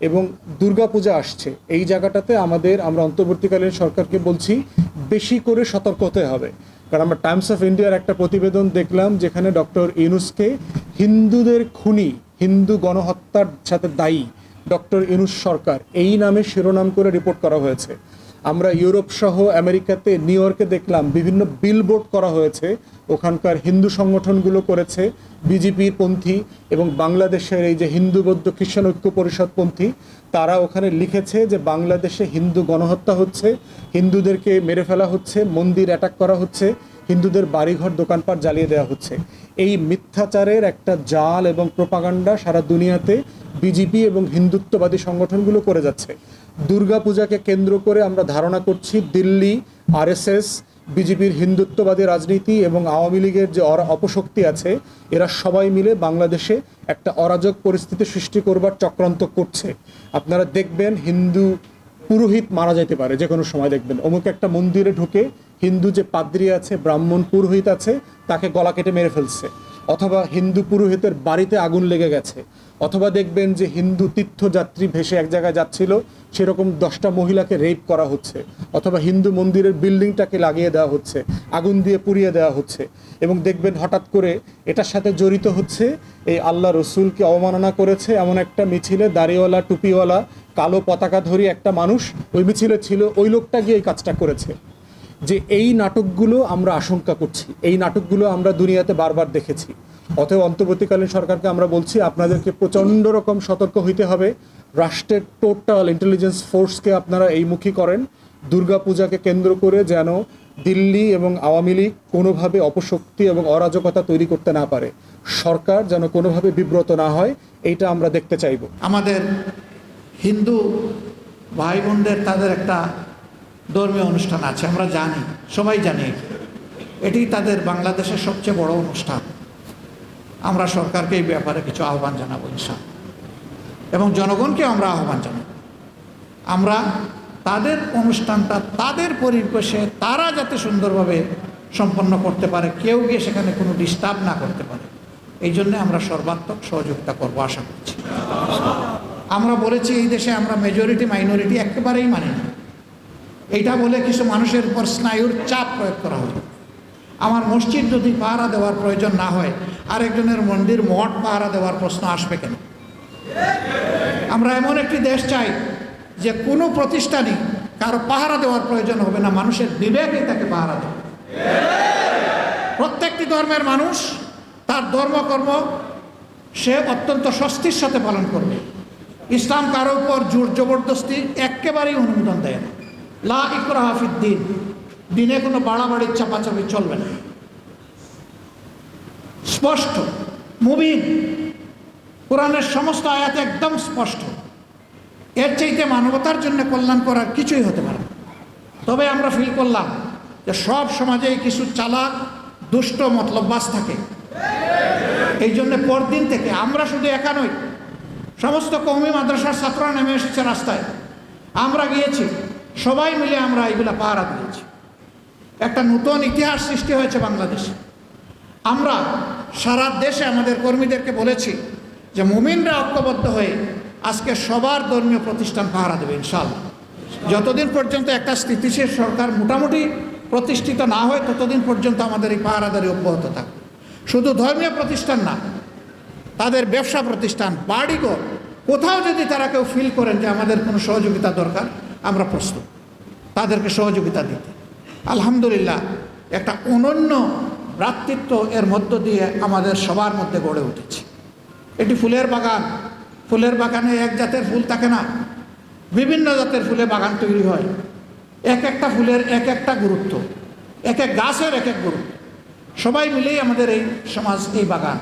এবং দুর্গাপূজা আসছে। এই জায়গাটাতে আমাদের, আমরা অন্তর্বর্তীকালীন সরকারকে বলছি, বেশি করে সতর্ক হতে হবে। কারণ আমরা টাইমস অফ ইন্ডিয়ার একটা প্রতিবেদন দেখলাম, যেখানে ডক্টর ইউনুসকে হিন্দুদের খুনি, হিন্দু গণহত্যার সাথে দায়ী ডক্টর ইউনুস সরকার, এই নামে শিরোনাম করে রিপোর্ট করা হয়েছে। আমরা ইউরোপ সহ আমেরিকাতে, নিউ ইয়র্কে দেখলাম, বিভিন্ন বিলবোর্ড করা হয়েছে। ওখানকার হিন্দু সংগঠনগুলো করেছে। বিজেপির পন্থী এবং বাংলাদেশের এই যে হিন্দু বৌদ্ধ খ্রিস্টান ঐক্য পরিষদ পন্থী, তারা ওখানে লিখেছে যে বাংলাদেশে হিন্দু গণহত্যা হচ্ছে, হিন্দুদেরকে মেরে ফেলা হচ্ছে, মন্দির অ্যাটাক করা হচ্ছে, হিন্দুদের বাড়িঘর, দোকানপাট জ্বালিয়ে দেওয়া হচ্ছে। এই মিথ্যাচারের একটা জাল এবং প্রপাগান্ডা সারা দুনিয়াতে বিজেপি এবং হিন্দুত্ববাদী সংগঠনগুলো করে যাচ্ছে। দুর্গাপূজাকে কেন্দ্র করে আমরা ধারণা করছি দিল্লি, আরএসএস, বিজেপির হিন্দুত্ববাদী রাজনীতি এবং আওয়ামী লীগের যে অপশক্তি আছে, এরা সবাই মিলে বাংলাদেশে একটা অরাজক পরিস্থিতি সৃষ্টি করবার চক্রান্ত করছে। আপনারা দেখবেন হিন্দু পুরোহিত মারা যেতে পারে, যে কোনো সময় দেখবেন। অমুক একটা মন্দিরে ঢুকে হিন্দু যে পাদ্রী আছে, ব্রাহ্মণ পুরোহিত আছে, তাকে গলা কেটে মেরে ফেলছে। অথবা হিন্দু পুরোহিতের বাড়িতে আগুন লেগে গেছে। অথবা দেখবেন যে হিন্দু তীর্থযাত্রী ভেসে এক জায়গায় যাচ্ছিল, সেরকম দশটা মহিলাকে রেপ করা হচ্ছে, অথবা হিন্দু মন্দিরের বিল্ডিংটাকে লাগিয়ে দেওয়া হচ্ছে, আগুন দিয়ে পুড়িয়ে দেওয়া হচ্ছে। এবং দেখবেন হঠাৎ করে এটার সাথে জড়িত হচ্ছে এই আল্লাহ রসুলকে অবমাননা করেছে এমন একটা মিছিলে, দাড়িওয়ালা, টুপিওয়ালা, কালো পতাকা পতাকাধারী একটা মানুষ, ওই মিছিলে ছিল, ওই লোকটা গিয়ে এই কাজটা করেছে। যে এই নাটকগুলো আমরা আশঙ্কা করছি, এই নাটকগুলো আমরা দুনিয়াতে বারবার দেখেছি। অতএব অন্তর্বর্তীকালীন সরকারকে আমরা বলছি, আপনাদেরকে প্রচণ্ড রকম সতর্ক হইতে হবে। রাষ্ট্রের টোটাল ইন্টেলিজেন্স ফোর্সকে আপনারা এই এইমুখী করেন। দুর্গাপূজাকে কেন্দ্র করে যেন দিল্লি এবং আওয়ামী লীগ কোনোভাবে অপশক্তি এবং অরাজকতা তৈরি করতে না পারে। সরকার যেন কোনোভাবে বিব্রত না হয়, এইটা আমরা দেখতে চাইব। আমাদের হিন্দু ভাই বোনদের তাদের একটা ধর্মীয় অনুষ্ঠান আছে, আমরা জানি, সবাই জানি। এটি তাদের বাংলাদেশের সবচেয়ে বড় অনুষ্ঠান। আমরা সরকারকে এই ব্যাপারে কিছু আহ্বান জানাব ইনশাল এবং জনগণকে আমরা আহ্বান জানাব। আমরা তাদের অনুষ্ঠানটা, তাদের পরিবেশে তারা যাতে সুন্দরভাবে সম্পন্ন করতে পারে, কেউ গিয়ে সেখানে কোনো ডিস্টার্ব না করতে পারে, এই জন্য আমরা সর্বাত্মক সহযোগিতা করব, আশা করছি। আমরা বলেছি, এই দেশে আমরা মেজরিটি মাইনরিটি একেবারেই মানি না। এইটা বলে কিছু মানুষের উপর স্নায়ুর চাপ প্রয়োগ করা হয় আমার মসজিদ যদি পাহারা দেওয়ার প্রয়োজন না হয়, আরেকজনের মন্দির মঠ পাহারা দেওয়ার প্রশ্ন আসবে কেন? আমরা এমন একটি দেশ চাই যে কোনো প্রতিষ্ঠানই কারও পাহারা দেওয়ার প্রয়োজন হবে না, মানুষের বিবেকেই তাকে পাহারা দেবে। প্রত্যেকটি ধর্মের মানুষ, তার ধর্মকর্ম, সে অত্যন্ত স্বস্তির সাথে পালন করবে। ইসলাম কারও উপর জোর জবরদস্তি একেবারেই অনুমোদন দেয় না। লা দিন কোনো বাড়াবাড়ির চাপাচাপি চলবে না। স্পষ্ট, মুবিন। কোরআনের সমস্ত আয়াত একদম স্পষ্ট। এর চাইতে মানবতার জন্য কল্যাণ করার কিছুই হতে পারে। তবে আমরা ফিল করলাম যে সব সমাজেই কিছু চালাক, দুষ্ট মতলববাস থাকে। এই জন্য পরদিন থেকে আমরা শুধু একা নই, সমস্ত কৌমি মাদ্রাসার ছাত্ররা নেমে এসেছে রাস্তায়। আমরা গিয়েছি সবাই মিলে আমরা এগুলা পাহারা দিয়েছি। একটা নতুন ইতিহাস সৃষ্টি হয়েছে বাংলাদেশে। আমরা সারা দেশে আমাদের কর্মীদেরকে বলেছি যে মুমিনরা ঐক্যবদ্ধ হয়ে আজকে সবার ধর্মীয় প্রতিষ্ঠান পাহারা দেবে ইনশাল্লাহ যতদিন পর্যন্ত একটা স্থিতিশীল সরকার মোটামুটি প্রতিষ্ঠিত না হয়, ততদিন পর্যন্ত আমাদের এই পাহারাদারি অব্যাহত থাকবে। শুধু ধর্মীয় প্রতিষ্ঠান না, তাদের ব্যবসা প্রতিষ্ঠান, বাড়িঘর, কোথাও যদি তারা কেউ ফিল করেন যে আমাদের কোনো সহযোগিতা দরকার আমরা প্রস্তুত। তাদেরকে সহযোগিতা দিতে। আলহামদুলিল্লাহ, একটা অনন্য ভ্রাতৃত্ব এর মধ্য দিয়ে আমাদের সবার মধ্যে গড়ে উঠেছে। এটি ফুলের বাগান। ফুলের বাগানে এক জাতের ফুল থাকে না। বিভিন্ন জাতের ফুলে বাগান তৈরি হয়। এক একটা ফুলের এক একটা গুরুত্ব। এক এক গাছের এক এক গুরুত্ব। সবাই মিলেই আমাদের এই সমাজ, এই বাগান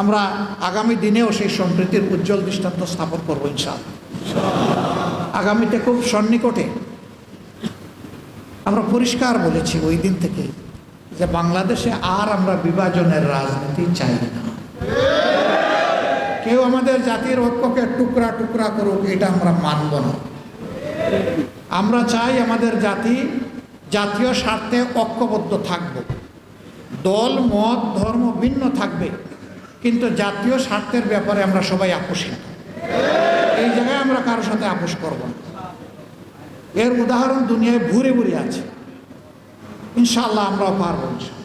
আমরা আগামী দিনেও সেই সম্প্রীতির উজ্জ্বল দৃষ্টান্ত স্থাপন করব ইনশাল আগামীতে খুব সন্নিকটে আমরা পরিষ্কার বলেছি ওই দিন থেকে যে বাংলাদেশে আর আমরা বিভাজনের রাজনীতি চাই না। কেউ আমাদের জাতির ঐক্যকে টুকরা টুকরা করুক, এটা আমরা মানব না। আমরা চাই আমাদের জাতি জাতীয় স্বার্থে ঐক্যবদ্ধ থাকব। দল, মত, ধর্ম ভিন্ন থাকবে। কিন্তু জাতীয় স্বার্থের ব্যাপারে আমরা সবাই আপোষী। এই জায়গায় আমরা কারোর সাথে আপোষ করব না। এর উদাহরণ দুনিয়ায় ভুরে ভুরে আছে। ইনশাল্লাহ আমরাও পারব, ইনশাআল্লাহ।